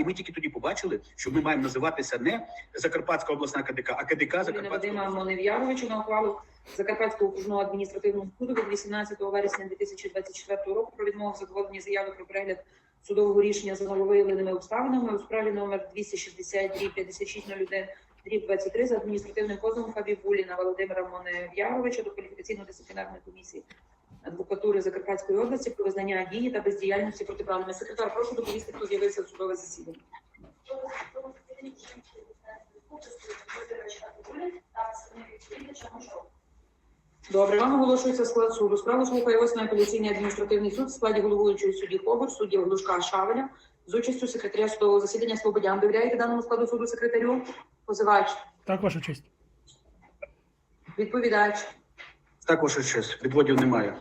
і ми тільки тоді побачили, що ми маємо називатися не Закарпатська обласна КДК, а КДК Закарпатська Вадима обласна. Монев'яровича на ухвалу Закарпатського окружного адміністративного суду від 18 вересня 2024 року про відмову в задоволенні заяви про перегляд судового рішення за нововиявленими обставинами у справі номер 260 5601 дріб 23 за адміністративним позовом Хабібуліна Володимира Монев'яровича до кваліфікаційно-дисциплінарної комісії адвокатури Закарпатської області про визнання дії та бездіяльності протиправними. Секретар, прошу доповісти, хто з'явився в судове засідання. Добре, вам оголошується склад суду. Справу слухає восьмий апеляційний адміністративний суд в складі головуючої судді Хобор, судді Глушка Шавеля з участю секретаря судового засідання Слободян. Довіряєте даному складу суду секретарю? Позивач, Так, ваша честь. відповідач. Так, ваша честь, відводів немає.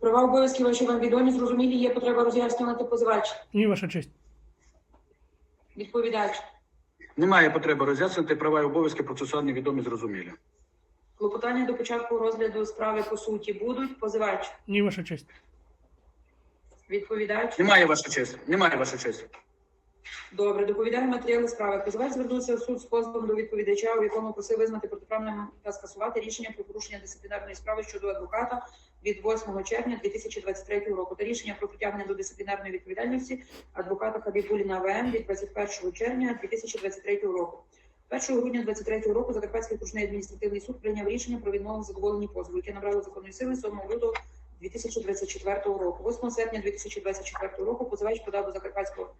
Права обов'язки ваші вам відомі, зрозумілі, є потреба роз'яснювати позивач. Ні, ваша честь. Відповідач. Немає потреби роз'яснити права і обов'язки процесуальні відомі зрозумілі. Клопотання до початку розгляду справи по суті будуть. Позивач. Ні, ваша честь. Відповідач. Немає ваша честь, немає ваша честь. Добре, доповідає матеріали справи. Позивач звернувся в суд з позовом до відповідача, у якому просив визнати протиправним та скасувати рішення про порушення дисциплінарної справи щодо адвоката від 8 червня 2023 року та рішення про притягнення до дисциплінарної відповідальності адвоката Хабібуліна ВМ від 21 червня 2023 року. 1 грудня 2023 року Закарпатський окружний адміністративний суд прийняв рішення про відмову в позову, яке набрало законної сили 7 лютого 2024 року. 8 серпня 2024 року позивач подав до Закарпатського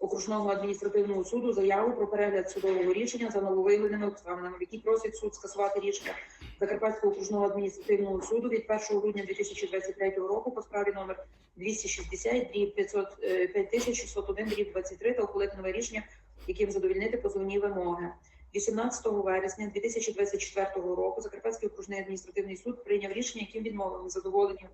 окружного адміністративного суду заяву про перегляд судового рішення за нововиявленими обставинами, в якій просить суд скасувати рішення Закарпатського окружного адміністративного суду від 1 грудня 2023 року по справі номер 260 дріб 500, е, 5601 дріб 23 та ухвалити нове рішення, яким задовільнити позовні вимоги. 18 вересня 2024 року Закарпатський окружний адміністративний суд прийняв рішення, яким відмовив у задоволенні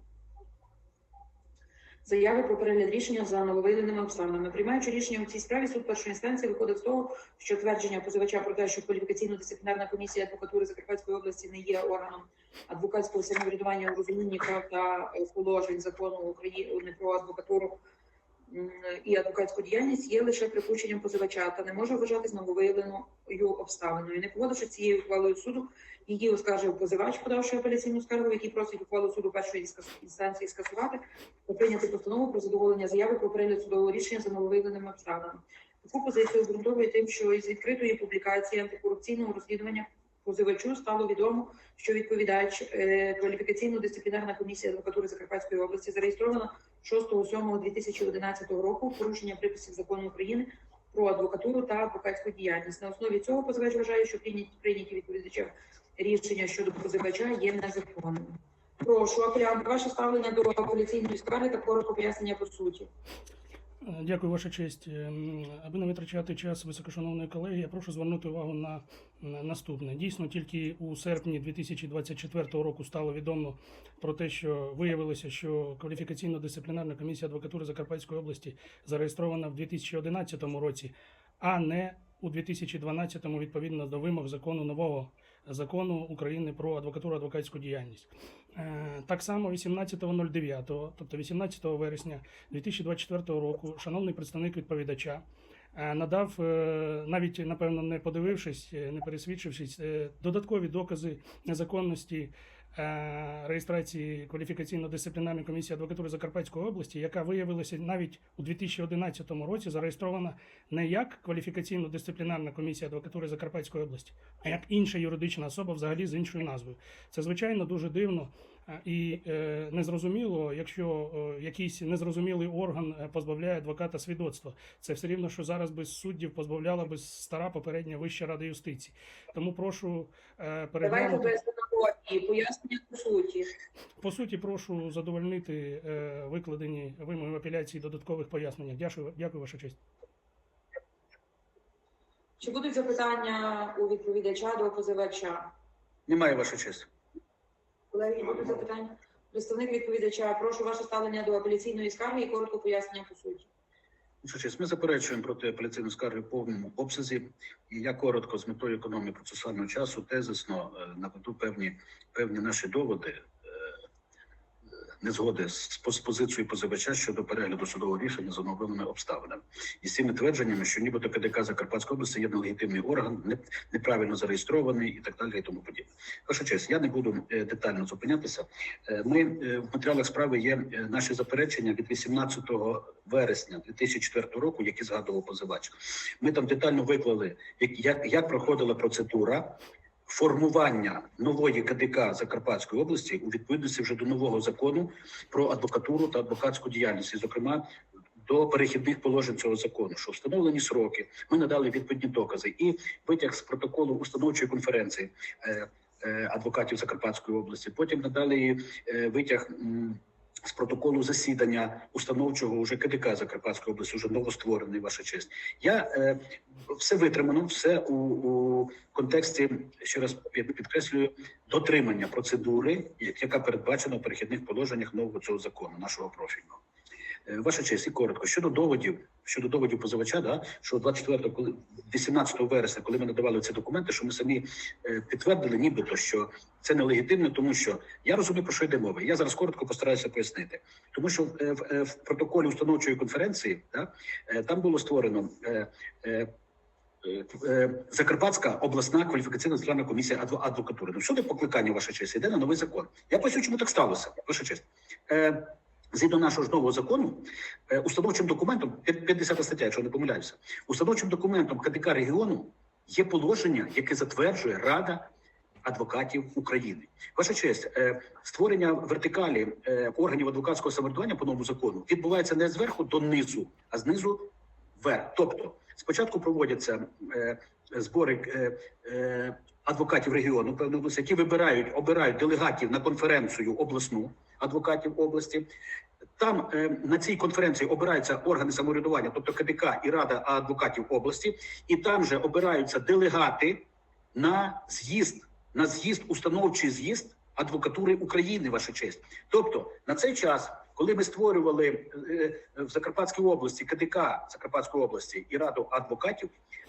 заяви про перегляд рішення за нововиявленими обставинами. Приймаючи рішення у цій справі, суд першої інстанції виходить з того, що твердження позивача про те, що кваліфікаційно-дисциплінарна комісія адвокатури Закарпатської області не є органом адвокатського самоврядування у розумінні прав та положень закону України про адвокатуру і адвокатську діяльність є лише припущенням позивача та не може вважатись нововиявленою обставиною. Не погодивши цією ухвалою суду, її оскаржив позивач, подавши апеляційну скаргу, який просить ухвалу суду першої інстанції скасувати та прийняти постанову про задоволення заяви про перегляд судового рішення за нововиявленими обставинами. Таку позицію обґрунтовує тим, що із відкритої публікації антикорупційного розслідування позивачу стало відомо, що відповідач е, кваліфікаційно-дисциплінарна комісія адвокатури Закарпатської області зареєстрована 6.07.2011 року в порушення приписів закону України про адвокатуру та адвокатську діяльність. На основі цього позивач вважає, що прийняті, відповідачем рішення щодо позивача є незаконним. Прошу, апелянт, ваше ставлення до апеляційної скарги та коротко пояснення по суті. Дякую, ваша честь. Ем, Аби не витрачати час високошановної колеги, я прошу звернути увагу на на наступне. Дійсно, тільки у серпні 2024 року стало відомо про те, що виявилося, що кваліфікаційно-дисциплінарна комісія адвокатури Закарпатської області зареєстрована в 2011 році, а не у 2012 відповідно до вимог закону нового закону України про адвокатуру адвокатську діяльність. Е, Так само 18.09, тобто 18 вересня 2024 року, шановний представник відповідача е, надав, е, навіть напевно не подивившись, не пересвідчившись, додаткові докази незаконності реєстрації кваліфікаційно-дисциплінарної комісії адвокатури Закарпатської області, яка виявилася навіть у 2011 році зареєстрована не як кваліфікаційно-дисциплінарна комісія адвокатури Закарпатської області, а як інша юридична особа взагалі з іншою назвою. Це звичайно дуже дивно е, і е, незрозуміло, якщо е, якийсь незрозумілий орган е, позбавляє адвоката свідоцтва. Це все рівно, що зараз без суддів позбавляла би стара попередня Вища рада юстиції. Тому прошу е, Давайте без демагогії, пояснення по суті. По суті, прошу задовольнити викладені вимоги апеляції додаткових пояснень. Дякую, дякую, ваша честь. Чи будуть запитання у відповідача до позивача? Немає ваша честь. Колеги, будуть запитання? Представник відповідача, прошу ваше ставлення до апеляційної скарги і коротко пояснення по суті. Честь, ми заперечуємо проти апеляційної скарги в повному обсязі. І я коротко з метою економії процесуального часу тезисно е, наведу певні, певні наші доводи. Незгоди з, позицією позивача щодо перегляду судового рішення за оновленими обставинами і з цими твердженнями, що нібито КДК Закарпатської області є нелегітимний орган, неправильно зареєстрований і так далі, і тому подібне. Ваша честь, я не буду е, детально зупинятися. Е, Ми е, в матеріалах справи є наші заперечення від 18 вересня 2004 року, які згадував позивач. Ми там детально виклали, як, як проходила процедура формування нової КДК Закарпатської області у відповідності вже до нового закону про адвокатуру та адвокатську діяльність, і, зокрема. До перехідних положень цього закону, що встановлені сроки, ми надали відповідні докази і витяг з протоколу установчої конференції е, е, адвокатів Закарпатської області. Потім надали е, витяг з протоколу засідання установчого уже КДК Закарпатської області, уже новостворений, ваша честь. Я е, все витримано, все у, у контексті ще раз підкреслюю дотримання процедури, як- яка передбачена в перехідних положеннях нового цього закону, нашого профільного. Е, Ваша честь, і коротко щодо доводів, щодо доводів позивача, да що 24, коли 18 вересня, коли ми надавали ці документи, що ми самі е, підтвердили, нібито що це нелегітимно, тому що я розумію про що йде мова. Я зараз коротко постараюся пояснити, тому що в, е, в протоколі установчої конференції да, там було створено. Закарпатська обласна кваліфікаційна національна комісія адвокатури. Ну, щодо покликання, ваша честь, йде на новий закон. Я поясню, чому так сталося, ваша честь. Згідно нашого ж нового закону, е, установчим документом, п'ят- 50 стаття, якщо не помиляюся, установчим документом КДК регіону є положення, яке затверджує Рада адвокатів України. Ваша честь, е, створення вертикалі е, органів адвокатського самоврядування по новому закону відбувається не зверху до низу, а знизу вверх. Тобто, спочатку проводяться збори адвокатів регіону, області, які вибирають, обирають делегатів на конференцію обласну адвокатів області. Там е, на цій конференції обираються органи самоврядування, тобто КДК і Рада адвокатів області, і там же обираються делегати на з'їзд, на з'їзд, установчий з'їзд адвокатури України, ваша честь. Тобто на цей час, коли ми створювали е, е, в Закарпатській області КДК Закарпатської області і Раду адвокатів,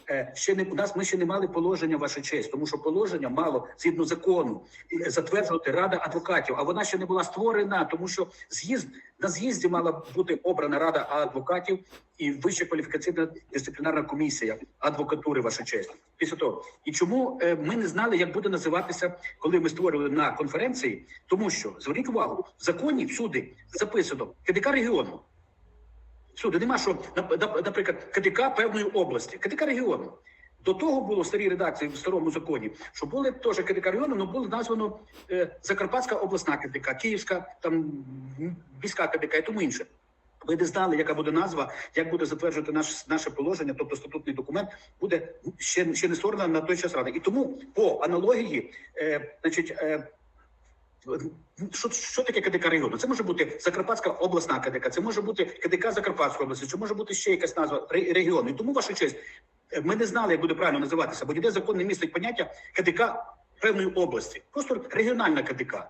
е, ще не у нас ми ще не мали положення, ваша честь, тому що положення мало згідно закону затверджувати Рада адвокатів, а вона ще не була створена, тому що з'їзд на з'їзді мала бути обрана Рада адвокатів і Вища кваліфікаційна дисциплінарна комісія адвокатури, ваша честь. Після того, і чому ми не знали, як буде називатися, коли ми створювали на конференції, тому що зверніть увагу, в законі всюди записано КДК регіону. Всюди нема що, нап- нап- наприклад, КДК певної області, КДК регіону. До того було в старій редакції в старому законі, що були теж КДК регіону, але було названо е, Закарпатська обласна КДК, Київська там міська КДК і тому інше. Ви не знали, яка буде назва, як буде затверджувати наш, наше положення, тобто статутний документ, буде ще, ще не створена на той час рада. І тому по аналогії, е, значить, е, що, що таке КДК регіону? Це може бути Закарпатська обласна КДК, це може бути КДК Закарпатської області, це може бути ще якась назва ре- регіону. І тому, ваша честь, ми не знали, як буде правильно називатися, бо ніде закон не містить поняття КДК певної області, просто регіональна КДК.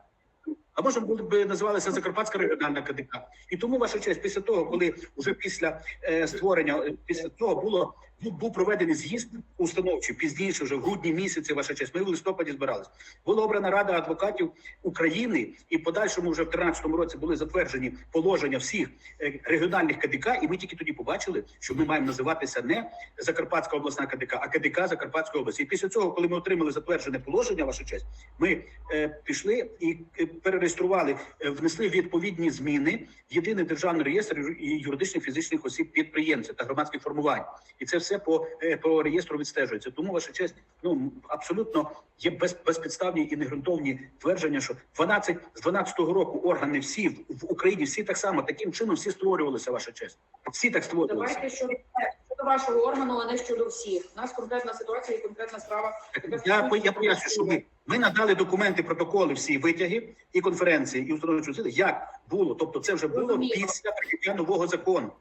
А може було б називалася Закарпатська регіональна КДК. І тому, ваша честь, після того, коли вже після е, створення, після того було був, проведений з'їзд установчий пізніше, вже в грудні місяці, ваша честь. Ми в листопаді збирались. Була обрана Рада адвокатів України, і в подальшому вже в 2013 році були затверджені положення всіх е, регіональних КДК, і ми тільки тоді побачили, що ми маємо називатися не Закарпатська обласна КДК, а КДК Закарпатської області. І після цього, коли ми отримали затверджене положення, ваша честь, ми е, пішли і е, перереєстрували, е, внесли відповідні зміни в єдиний державний реєстр юридичних фізичних осіб підприємців та громадських формувань. І це все по, е, по реєстру відстежується. Тому ваша честь, ну абсолютно є без, безпідставні і негрунтовні твердження, що 12, з 12-го року органи всі в- в Україні всі так само таким чином всі створювалися. Ваша честь, всі так створювалися. Давайте щодо, щодо вашого органу, а не щодо всіх. У нас конкретна ситуація і конкретна справа. Я, я поясню, що ми, ми надали документи, протоколи, всі витяги і конференції, і установчі сили, як було. Тобто, це вже було Розумію. після прийняття нового закону.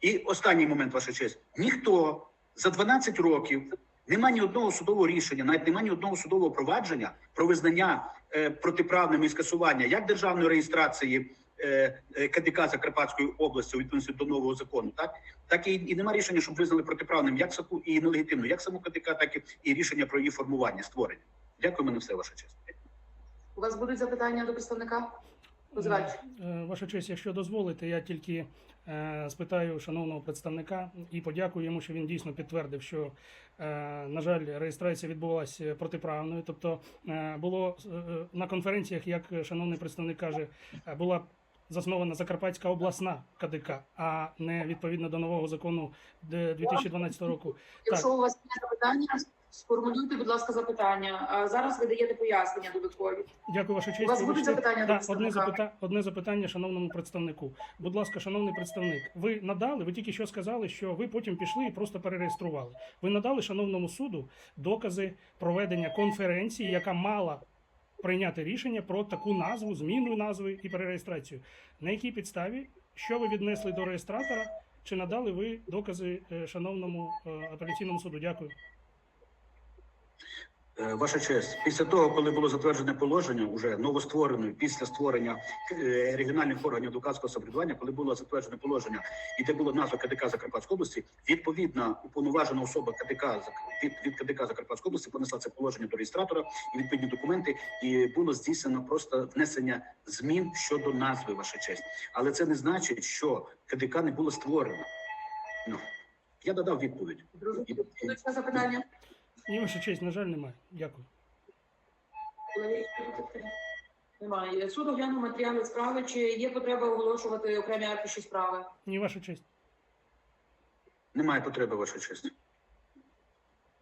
І останній момент, ваша честь, ніхто за 12 років нема ні одного судового рішення, навіть нема ні одного судового провадження про визнання е, протиправними і скасування як державної реєстрації. е, е, КДК Закарпатської області у відповідності до нового закону, так так і, і нема рішення, щоб визнали протиправним як САПу і нелегітимно, як саму КДК, так і, і рішення про її формування, створення. Дякую, мене все ваша честь. У вас будуть запитання до представника? Позивач. Е, Ваша честь, якщо дозволите, я тільки е, спитаю шановного представника і подякую йому, що він дійсно підтвердив, що, е, на жаль, реєстрація відбувалася протиправною. Тобто е, було е, е, на конференціях, як шановний представник каже, е, була заснована Закарпатська обласна КДК, а не відповідно до нового закону де 2012 року. Якщо у вас є запитання, сформулюйте, будь ласка, запитання. Зараз ви даєте пояснення додаткові. Дякую, ваша честь. У вас будуть запитання до одне, представника? запита... одне запитання шановному представнику. Будь ласка, шановний представник, ви надали, ви тільки що сказали, що ви потім пішли і просто перереєстрували. Ви надали шановному суду докази проведення конференції, яка мала прийняти рішення про таку назву, зміну назви і перереєстрацію. На якій підставі, що ви віднесли до реєстратора, чи надали ви докази е, шановному е, апеляційному суду? Дякую. Е, Ваша честь, після того, коли було затверджене положення, уже новостворене після створення е, регіональних органів адвокатського самоврядування, коли було затверджене положення, і де було назва КДК Закарпатської області, відповідна уповноважена особа КДК від, від КДК Закарпатської області понесла це положення до реєстратора і відповідні документи, і було здійснено просто внесення змін щодо назви, ваша честь. Але це не значить, що КДК не було створено. Ну я додав відповідь. Ще запитання? Ні, ваша честь, на жаль, немає. Дякую. Немає. Суд оглянув матеріали справи. Чи є потреба оголошувати окремі аркуші справи? Ні, ваша честь. Немає потреби, ваша честь.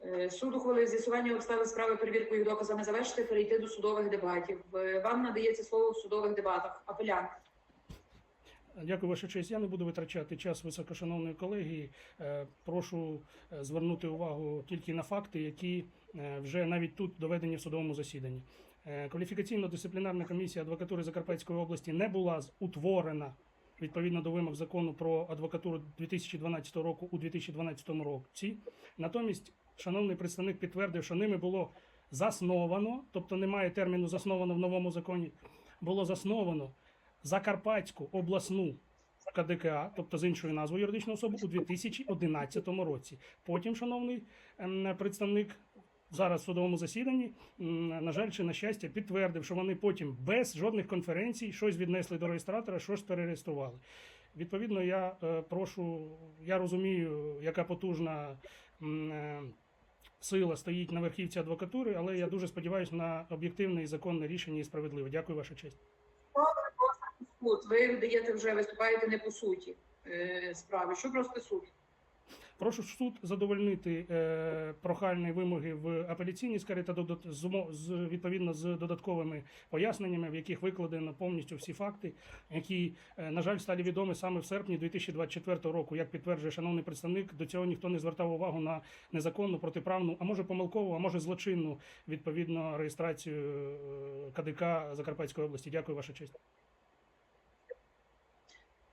Е, Суд ухвалив з'ясування обставин справи перевірку їх доказами завершити, перейти до судових дебатів. Е, Вам надається слово в судових дебатах. Апелянт. Дякую, ваша честь. Я не буду витрачати час високошановної колегії. Е, Прошу е, звернути увагу тільки на факти, які е, вже навіть тут доведені в судовому засіданні. Кваліфікаційно-дисциплінарна комісія адвокатури Закарпатської області не була утворена відповідно до вимог закону про адвокатуру 2012 року у 2012 році. Натомість, шановний представник підтвердив, що ними було засновано, тобто немає терміну засновано в новому законі. Було засновано Закарпатську обласну КДКА, тобто з іншою назвою юридичної особи, у 2011 році. Потім, шановний ем, представник, зараз в судовому засіданні, на жаль, чи на щастя, підтвердив, що вони потім без жодних конференцій щось віднесли до реєстратора, щось перереєстрували. Відповідно, я е, прошу, я розумію, яка потужна. е, Сила стоїть на верхівці адвокатури, але я дуже сподіваюся на об'єктивне і законне рішення і справедливе. Дякую, ваша честь. Суд. Ви даєте вже виступаєте не по суті е, справи. Що просто суд? Прошу суд задовольнити е, прохальні вимоги в апеляційній скарі та додат, з, з відповідно з додатковими поясненнями, в яких викладено повністю всі факти, які, е, на жаль, стали відомі саме в серпні 2024 року. Як підтверджує шановний представник, до цього ніхто не звертав увагу на незаконну, протиправну, а може помилкову, а може злочинну відповідно реєстрацію е, КДК Закарпатської області. Дякую, ваша честь.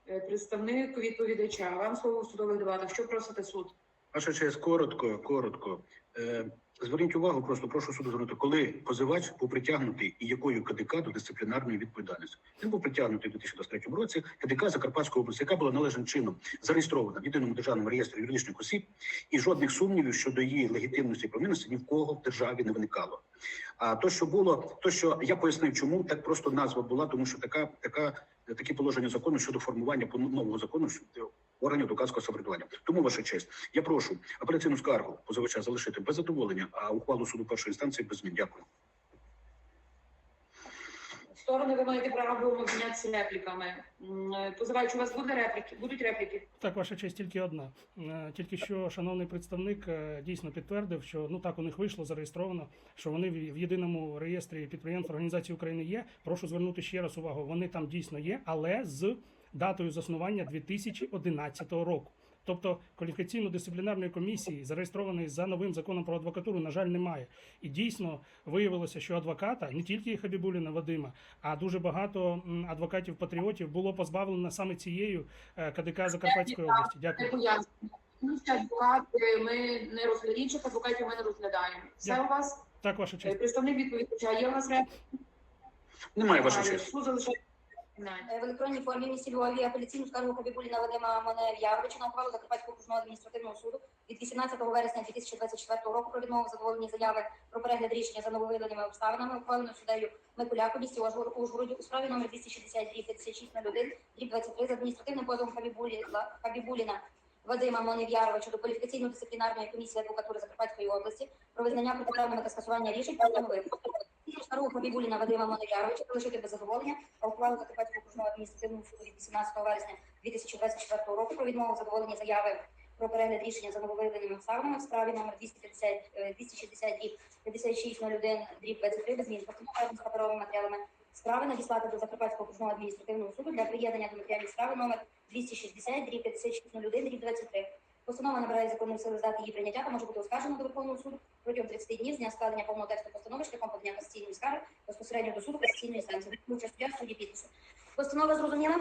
Е, Представник відповідача. Вам слово в судових дебатах. Що просите суд? Ваша честь, коротко, коротко. Е, зверніть увагу, просто прошу суду звернути, коли позивач був притягнутий і якою КДК до дисциплінарної відповідальності. Він був притягнутий у 2023 році КДК Закарпатської області, яка була належним чином зареєстрована в єдиному державному реєстрі юридичних осіб, і жодних сумнівів щодо її легітимності і провинності ні в кого в державі не виникало. А то, що було, то що я пояснив, чому так просто назва була, тому що така, така такі положення закону щодо формування нового закону органів доказського самоврядування. Тому ваша честь. Я прошу апеляційну скаргу позивача залишити без задоволення, а ухвалу суду першої інстанції без змін. Дякую. Сторони, ви маєте право обмінятися репліками. Е, Позивач, у вас буде репліки? Будуть репліки? Так, ваша честь тільки одна. Е, Тільки що шановний представник е, дійсно підтвердив, що ну так у них вийшло зареєстровано, що вони в єдиному реєстрі підприємств організації України є. Прошу звернути ще раз увагу. Вони там дійсно є, але з датою заснування 2011 року. Тобто кваліфікаційно-дисциплінарної комісії, зареєстрованої за новим законом про адвокатуру, на жаль, немає. І дійсно виявилося, що адвоката не тільки Хабібуліна Вадима, а дуже багато адвокатів-патріотів було позбавлено саме цією е, КДК Закарпатської області. Дякую. Інші адвокати ми не розглядаємо, інших адвокатів ми не розглядаємо. Все Дякую. у вас? Так, ваша Е, честь. Представник відповідача, є у вас репліки? Немає ваша честь. Е, в електронній формі місті Львові апеляційну скаргу Хабібуліна Вадима Манев'явича на ухвалу Закарпатського окружного адміністративного суду від 18 вересня 2024 року про відмову задоволення заяви про перегляд рішення за нововиданими обставинами, ухвалено суддею Микуляку місті Ужгород- Ужгороді у справі номер 260 5601 дріб 23 з адміністративним позовом Хабібулі- Хабібуліна Вадима Монев'яровича до кваліфікаційно-дисциплінарної комісії адвокатури Закарпатської області про визнання протиправними та скасування рішень постановив Старого Хабібуліна Вадима Монев'яровича залишити без задоволення, а ухвалу Закарпатського окружного адміністративного суду від 18 вересня 2024 року про відмову задоволення заяви про перегляд рішення за нововиявленими обставинами в справі номер 250, е, 260 дріб 5601 дріб 23 без змін постановленим з паперовими матеріалами справи надіслати до Закарпатського окружного адміністративного суду для приєднання до матеріалів справи номер 260 дріб 5601 дріб 23. Постанова набирає законної сили здати її прийняття та може бути оскаржена до Верховного суду протягом 30 днів з дня складення повного тексту постанови шляхом подання касаційної скарги безпосередньо до суду касаційної інстанції. Участь суддя в підпису. Постанова зрозуміла?